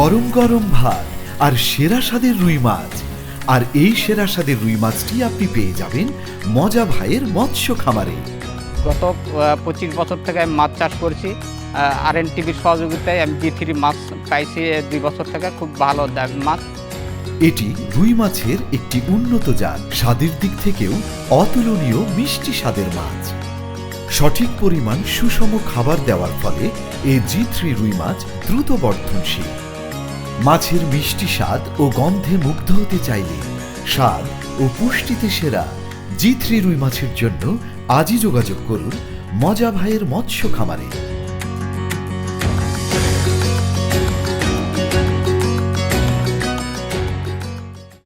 গরম গরম ভাত আর সেরা স্বাদের রুই মাছ। আর এই সেরা স্বাদের রুই মাছটি আপনি পেয়ে যাবেন মজা ভাইয়ের মৎস্য খামারে। গত পঁচিশ বছর থেকে আমি মাছ চাষ করছি। আর এন টিভির সহযোগিতায় আমি জি থ্রি মাছ পাইছি দুই বছর থেকে খুব ভালো দাম মাছ। এটি রুই মাছের একটি উন্নত জাত। স্বাদের দিক থেকেও অতুলনীয় মিষ্টি স্বাদের মাছ। সঠিক পরিমাণ সুষম খাবার দেওয়ার ফলে এ জি থ্রি রুই মাছ দ্রুত বর্ধনশীল। মাছের মিষ্টি স্বাদ ও গন্ধে মুগ্ধ হতে চাইলে স্বাদ ও পুষ্টিতে সেরা জি থ্রি রুই মাছের জন্য আজই যোগাযোগ করুন মজা ভাইয়ের মৎস্য খামারে।